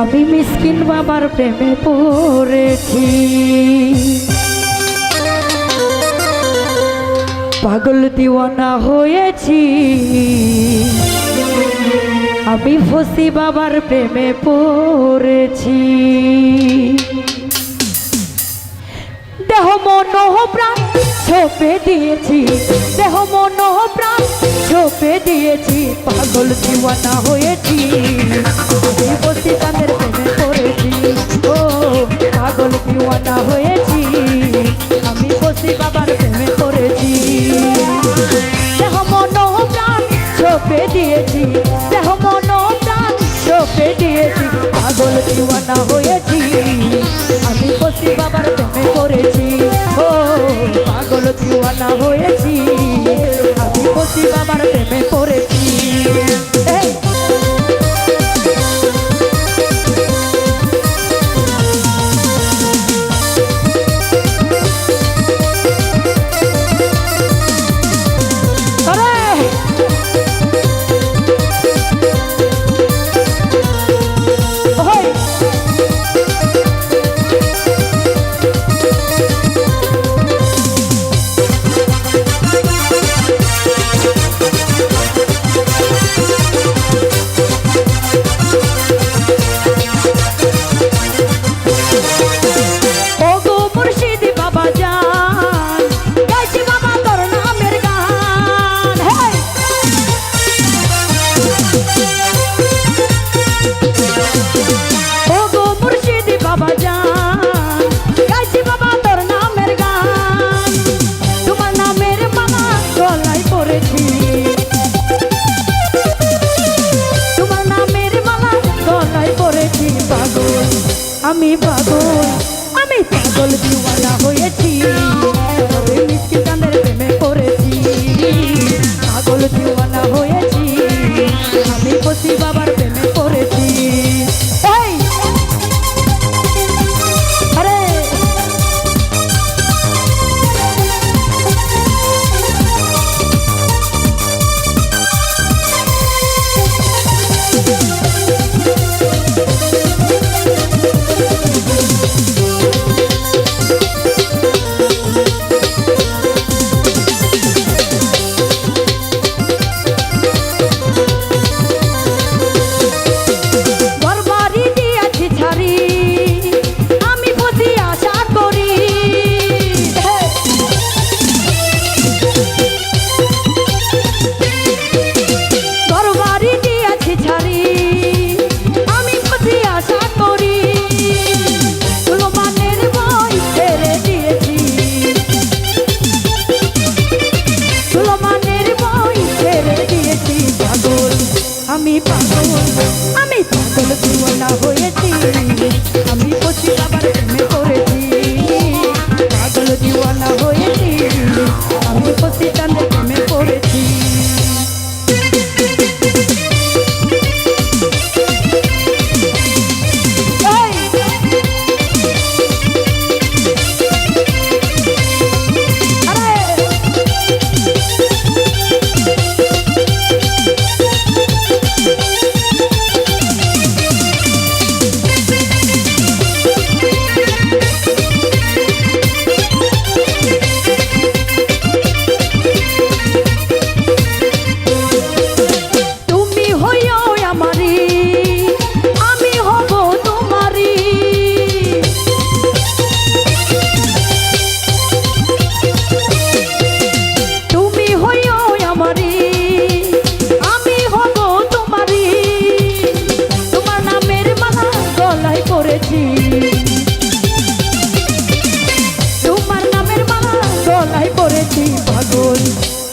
আমি মিসকিন বাবার প্রেমে পড়েছি। পাগল দিওয়ানা হয়েছি। আমি ফসি বাবার প্রেমে পড়েছি। দেহ মনোহ প্রাণ ছোপে দিয়েছি। দেহ মনোহ প্রাণ ঝোপে দিয়েছি পাগল দিওয়ানা হয়েছি। বসে তাদের প্রেমে পড়েছি। ও পাগল দিওয়ানা হয়েছি। আমি পাগল আমি পাগল দিওয়ানা হয়েছি।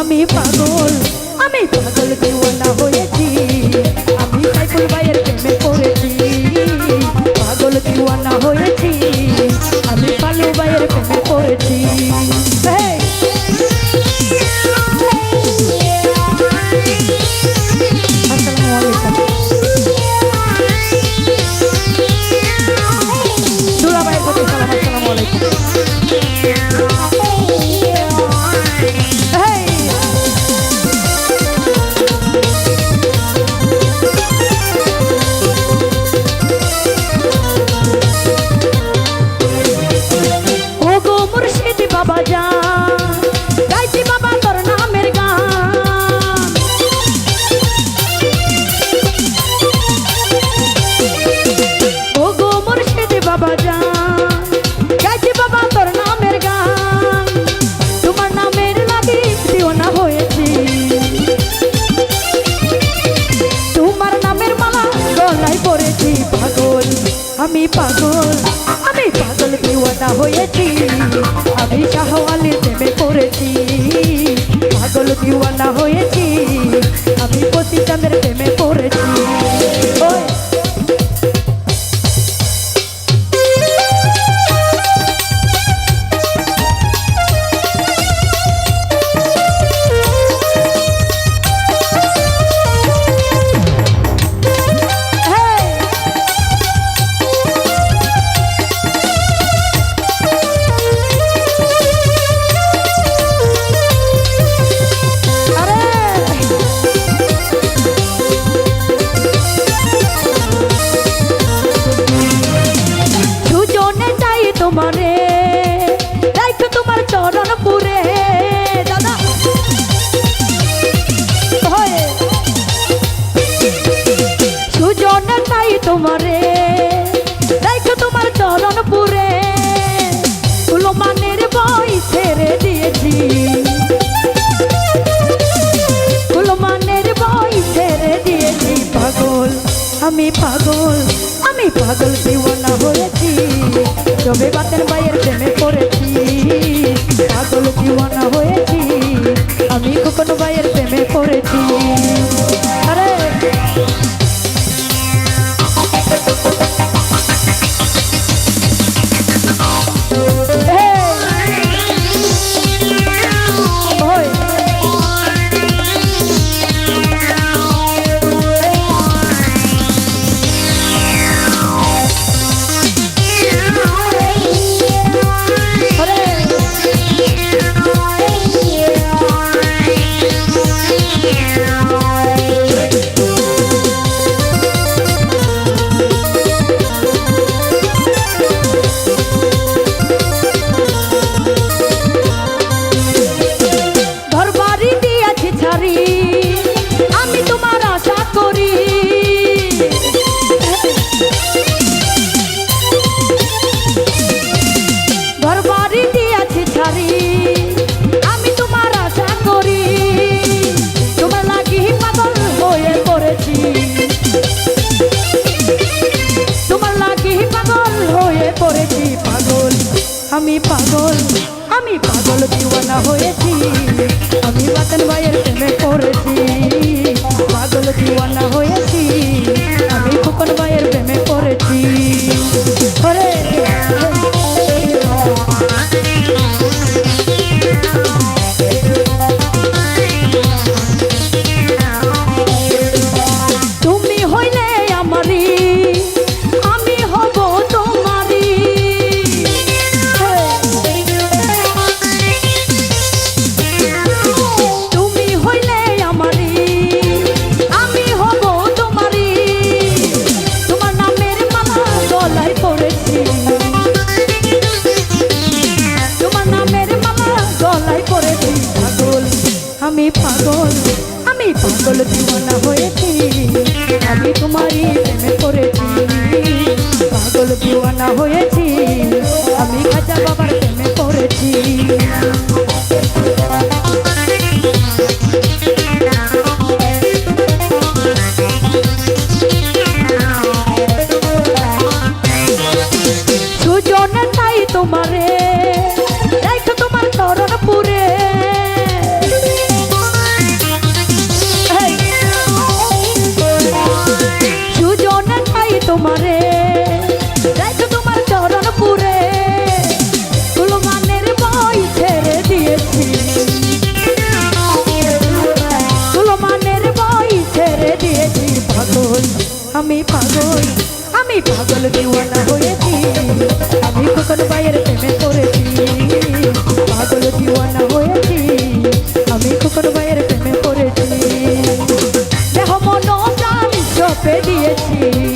আমি পাগল আমি পাগল দেওয়ানা হয়েছি। আমি সাইফুল ভাইয়ের প্রেমে পড়েছি। পাগল দেওয়ানা হয়েছি। আমি পালু ভাইয়ের প্রেমে পড়েছি। আমি পাগল আমি পাগল দিওয়ানা হয়েছি। আমি শাহওয়ালে প্রেমে পড়েছি। পাগল দিওয়ানা হয়েছি। আমি পতিচাঁদের প্রেমে পড়েছি। তোমারে, রাইখো তোমার চরণ পুরে। দাদা সুজনে তোমারে, রাইখো তোমার চরণ পুরে। কুলমানের বই ছেড়ে দিয়েছি। কুলমানের বই ছেড়ে দিয়েছি। পাগল, আমি পাগল আমি পাগল দিওয়ানা হয়েছি। তবে বাতের বাইয়ের প্রেমে পড়েছি। পাগল দিওয়ানা হয়েছি আমি কখনো বাইয়ের প্রেমে পড়েছি। হয়েছি। আমি বাতন ভাইয়ের তোমারই প্রেমে পড়েছি পাগল দিওয়ানা হয়েছি আমি খাজা বাবার প্রেমে পড়েছি। সুজন তোমারে আমি পাগল আমি পাগল দিওয়ানা হয়েছি। আমি কখন বাইয়ের প্রেমে পড়েছি? পাগল দিওয়ানা হয়েছি। আমি কখন বাইয়ের প্রেমে পড়েছি? দেহ মন জানি চপে দিয়েছি।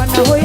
পাগল